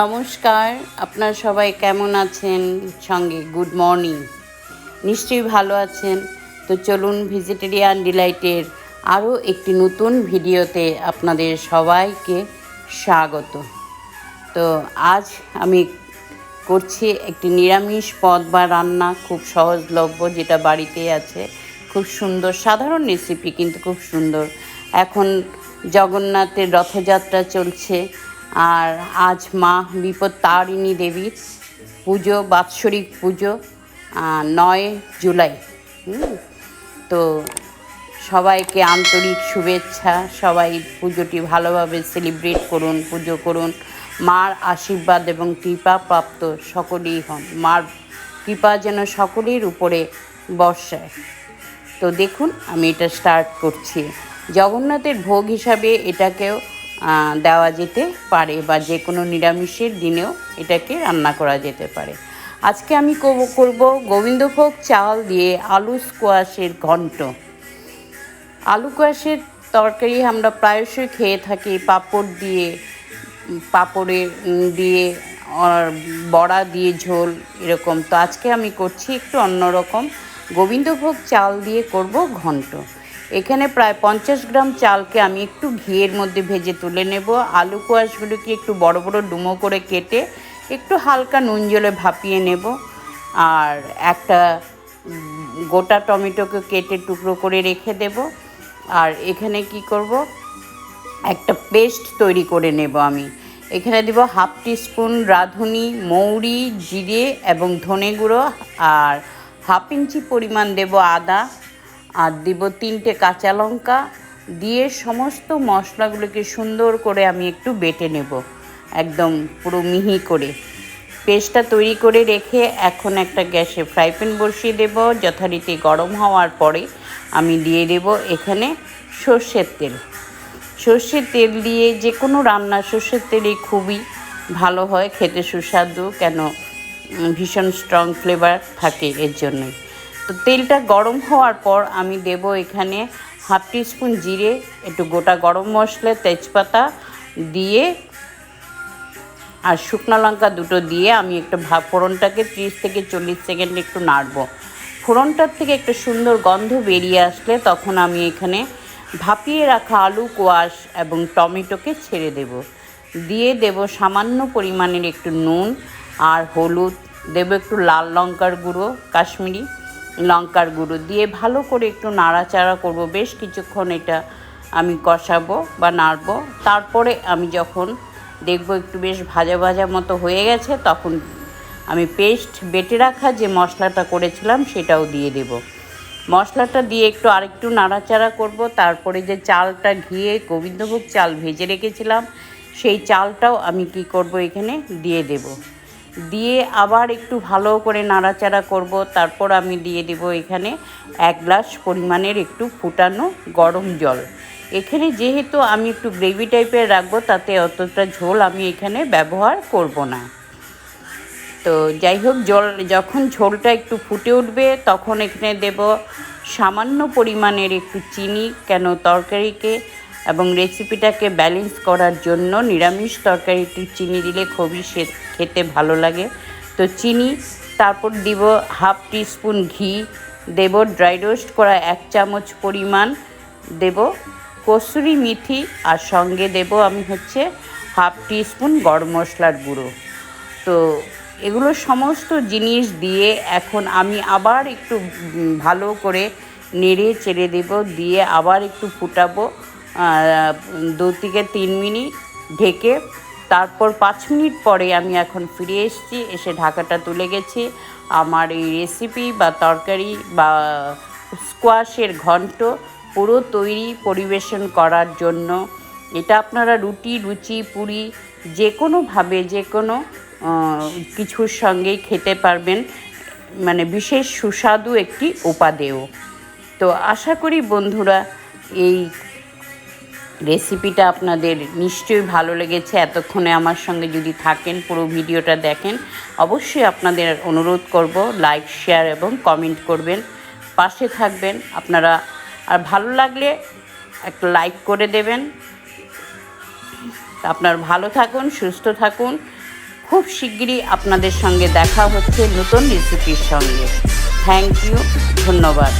নমস্কার, আপনারা সবাই কেমন আছেন? সঙ্গে গুড মর্নিং। নিশ্চয়ই ভালো আছেন। তো চলুন ভেজিটেরিয়ান ডিলাইটের আরও একটি নতুন ভিডিওতে আপনাদের সবাইকে স্বাগত। তো আজ আমি করছি একটি নিরামিষ পদ বা রান্না, খুব সহজলভ্য, যেটা বাড়িতে আছে। খুব সুন্দর, সাধারণ রেসিপি কিন্তু খুব সুন্দর। এখন জগন্নাথের রথযাত্রা চলছে। আর আজ মা বিপদ তারিণী দেবীর পুজো, বাৎসরিক পুজো নয় জুলাই। তো সবাইকে আন্তরিক শুভেচ্ছা, সবাই পুজোটি ভালোভাবে সেলিব্রেট করুন, পুজো করুন। মার আশীর্বাদ এবং কৃপা প্রাপ্ত সকলেই হন। মার কৃপা যেন সকলের উপরে বর্ষায়। তো দেখুন, আমি এটা স্টার্ট করছি। জগন্নাথের ভোগ হিসাবে এটাকেও দেওয়া যেতে পারে বা যে কোনো নিরামিষের দিনেও এটাকে রান্না করা যেতে পারে। আজকে আমি করব গোবিন্দভোগ চাল দিয়ে আলু স্কোয়াশের ঘন্ট। আলু কোয়াশের তরকারি আমরা প্রায়শই খেয়ে থাকি, পাঁপড় দিয়ে, পাঁপড়ে দিয়ে বড়া দিয়ে ঝোল এরকম। তো আজকে আমি করছি একটু অন্যরকম। গোবিন্দভোগ চাল দিয়ে করব ঘন্ট। এখানে প্রায় পঞ্চাশ গ্রাম চালকে আমি একটু ঘিয়ের মধ্যে ভেজে তুলে নেব। আলু কোয়াশগুলোকে একটু বড় বড় ডুমো করে কেটে একটু হালকা নুন জলে ভাপিয়ে নেব। আর একটা গোটা টমেটোকে কেটে টুকরো করে রেখে দেব। আর এখানে কি করব? একটা পেস্ট তৈরি করে নেব আমি। এখানে দেব হাফ টিস্পুন রাঁধুনি, মৌরি, জিরে এবং ধনে গুঁড়ো। আর হাফ ইঞ্চি পরিমাণ দেব আদা। আর দিব তিনটে কাঁচা লঙ্কা। দিয়ে সমস্ত মশলাগুলোকে সুন্দর করে আমি একটু বেটে নেব, একদম পুরো মিহি করে। পেস্টটা তৈরি করে রেখে এখন একটা গ্যাসে ফ্রাই প্যান বসিয়ে দেব, যথারীতি গরম হওয়ার পরে আমি দিয়ে দেব এখানে সর্ষের তেল। সর্ষের তেল দিয়ে যে কোনো রান্না, সর্ষের তেলই খুবই ভালো হয়, খেতে সুস্বাদু, কেন ভীষণ স্ট্রং ফ্লেভার থাকে এর জন্যই। তো তেলটা গরম হওয়ার পর আমি দেব এখানে হাফ টিস্পুন জিরে, একটু গোটা গরম মশলা, তেজপাতা দিয়ে আর শুকনো লঙ্কা দুটো দিয়ে আমি একটু ভাব ফোড়নটাকে ত্রিশ থেকে চল্লিশ সেকেন্ড একটু নাড়বো। ফোড়নটার থেকে একটা সুন্দর গন্ধ বেরিয়ে আসলে তখন আমি এখানে ভাপিয়ে রাখা আলু কোয়াশ এবং টমেটোকে ছেড়ে দেব। দিয়ে দেব সামান্য পরিমাণের একটু নুন আর হলুদ, দেব একটু লাল লঙ্কার গুঁড়ো, কাশ্মীরি লঙ্কার গুঁড়ো দিয়ে ভালো করে একটু নাড়াচাড়া করব। বেশ কিছুক্ষণ এটা আমি কষাবো বা নাড়বো। তারপরে আমি যখন দেখব একটু বেশ ভাজা ভাজা মতো হয়ে গেছে, তখন আমি পেস্ট বেটে রাখা যে মশলাটা করেছিলাম সেটাও দিয়ে দেব। মশলাটা দিয়ে একটু আরেকটু নাড়াচাড়া করব। তারপরে যে চালটা ঘিয়ে গোবিন্দভোগ চাল ভেজে রেখেছিলাম, সেই চালটাও আমি কি করব এখানে দিয়ে দেব। দিয়ে আবার একটু ভালো করে নাড়াচাড়া করব। তারপর আমি দিয়ে দেব এখানে এক গ্লাস পরিমাণের একটু ফুটানো গরম জল। এখানে যেহেতু আমি একটু গ্রেভি টাইপের রাখব, তাতে অতটা ঝোল আমি এখানে ব্যবহার করব না। তো যাই হোক, জল, যখন ঝোলটা একটু ফুটে উঠবে, তখন এখানে দেব সামান্য পরিমাণের একটু চিনি, কেন তরকারিকে এবং রেসিপিটাকে ব্যালেন্স করার জন্য নিরামিষ তরকারি একটু চিনি দিলে খুবই খেতে ভালো লাগে। তো চিনি, তারপর দিব হাফ টিস্পুন ঘি, দেব ড্রাই রোস্ট করা এক চামচ পরিমাণ, দেব কসুরি মেথি, আর সঙ্গে দেব আমি হচ্ছে হাফ টিস্পুন গরম মশলার গুঁড়ো। তো এগুলো সমস্ত জিনিস দিয়ে এখন আমি আবার একটু ভালো করে নেড়ে চেড়ে দেব, দিয়ে আবার একটু ফুটাবো। দু থেকে তিন মিনিট ঢেকে তারপর পাঁচ মিনিট পরে আমি এখন ফিরে এসেছি, এসে ঢাকাটা তুলে গেছি। আমার এই রেসিপি বা তরকারি বা স্কোয়াশের ঘন্ট পুরো তৈরি পরিবেশন করার জন্য। এটা আপনারা রুটি, লুচি, পুরি যে কোনোভাবে, যে কোনো কিছুর সঙ্গেই খেতে পারবেন। মানে বিশেষ সুস্বাদু একটি উপাদেয়। তো আশা করি বন্ধুরা, এই রেসিপিটা আপনাদের নিশ্চয়ই ভালো লেগেছে। এতক্ষণে আমার সঙ্গে যদি থাকেন, পুরো ভিডিওটা দেখেন, অবশ্যই আপনাদের অনুরোধ করব লাইক শেয়ার এবং কমেন্ট করবেন। পাশে থাকবেন। আপনারা, আর ভালো লাগলে একটা লাইক করে দেবেন। আপনার ভালো থাকুন, সুস্থ থাকুন। খুব শিগগিরই আপনাদের সঙ্গে দেখা হচ্ছে নতুন রেসিপির সঙ্গে। থ্যাংক ইউ ধন্যবাদ।